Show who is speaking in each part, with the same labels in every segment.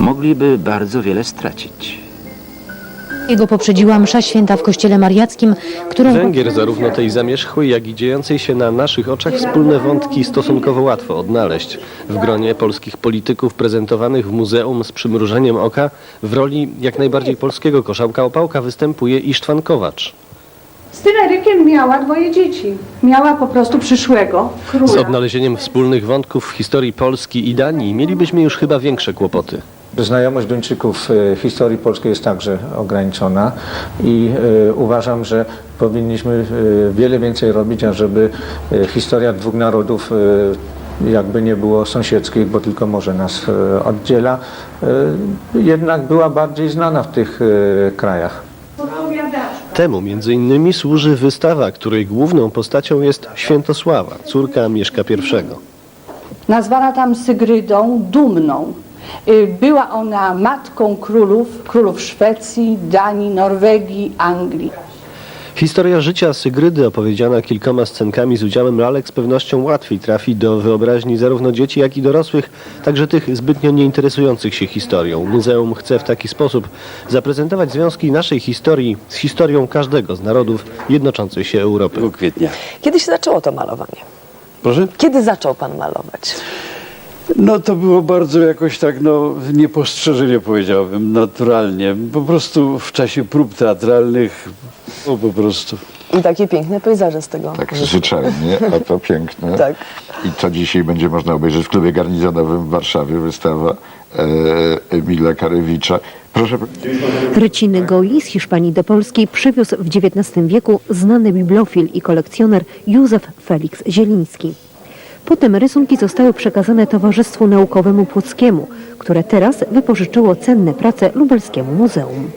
Speaker 1: mogliby bardzo wiele stracić.
Speaker 2: Jego poprzedziła msza święta w kościele mariackim, którą
Speaker 3: Węgier, zarówno tej zamierzchłej, jak i dziejącej się na naszych oczach wspólne wątki stosunkowo łatwo odnaleźć. W gronie polskich polityków prezentowanych w muzeum z przymrużeniem oka w roli jak najbardziej polskiego koszałka opałka występuje Isztwan Kowacz.
Speaker 4: Z tym Erykiem miała dwoje dzieci. Miała po prostu przyszłego
Speaker 3: Z
Speaker 4: króla.
Speaker 3: odnalezieniem wspólnych wątków w historii Polski i Danii mielibyśmy już chyba większe kłopoty.
Speaker 5: Znajomość Duńczyków e, historii polskiej jest także ograniczona i e, uważam, że powinniśmy e, wiele więcej robić, ażeby historia dwóch narodów jakby nie było sąsiedzkich, bo tylko może nas oddziela, jednak była bardziej znana w tych krajach.
Speaker 3: Temu między innymi służy wystawa, której główną postacią jest Świętosława, córka Mieszka I.
Speaker 4: Nazwana tam Sygrydą Dumną. Y, Była ona matką królów, królów Szwecji, Danii, Norwegii, Anglii.
Speaker 3: Historia życia Sygrydy opowiedziana kilkoma scenkami z udziałem lalek z pewnością łatwiej trafi do wyobraźni zarówno dzieci, jak i dorosłych, także tych zbytnio nieinteresujących się historią. Muzeum chce w taki sposób zaprezentować związki naszej historii z historią każdego z narodów jednoczącej się Europy.
Speaker 6: kwietnia.
Speaker 7: Kiedy się zaczęło to malowanie?
Speaker 6: Proszę?
Speaker 7: Kiedy zaczął pan malować?
Speaker 6: No to było bardzo jakoś tak, no niepostrzeżenie powiedziałbym, naturalnie. Po prostu w czasie prób teatralnych, o po prostu.
Speaker 7: I takie piękne pejzaże z tego.
Speaker 8: Tak życzelnie, a to piękne.
Speaker 7: Tak.
Speaker 8: I to dzisiaj będzie można obejrzeć w klubie garnizonowym w Warszawie, wystawa e, Emila Karewicza. Proszę,
Speaker 2: Ryciny Goi z Hiszpanii do Polski przywiózł w XIX wieku znany bibliofil i kolekcjoner Józef Felix Zieliński. Potem rysunki zostały przekazane Towarzystwu Naukowemu Płockiemu, które teraz wypożyczyło cenne prace Lubelskiemu Muzeum.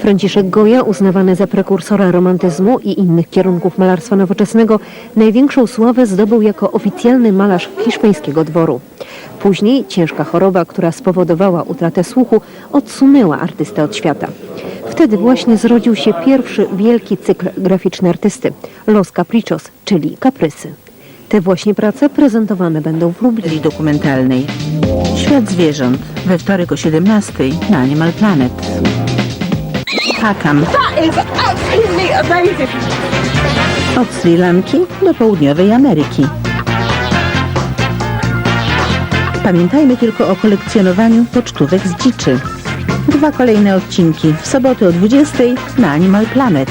Speaker 2: Franciszek Goja, uznawany za prekursora romantyzmu i innych kierunków malarstwa nowoczesnego, największą sławę zdobył jako oficjalny malarz hiszpańskiego dworu. Później ciężka choroba, która spowodowała utratę słuchu, odsunęła artystę od świata. Wtedy właśnie zrodził się pierwszy wielki cykl graficzny artysty Los Caprichos, czyli kaprysy. Te właśnie prace prezentowane będą w Lublinie.
Speaker 9: dokumentalnej. Świat zwierząt we wtorek o 17 na Animal Planet. Hakam. Od Sri Lanki do południowej Ameryki. Pamiętajmy tylko o kolekcjonowaniu pocztówek z dziczy. Dwa kolejne odcinki w sobotę o 20 na Animal Planet.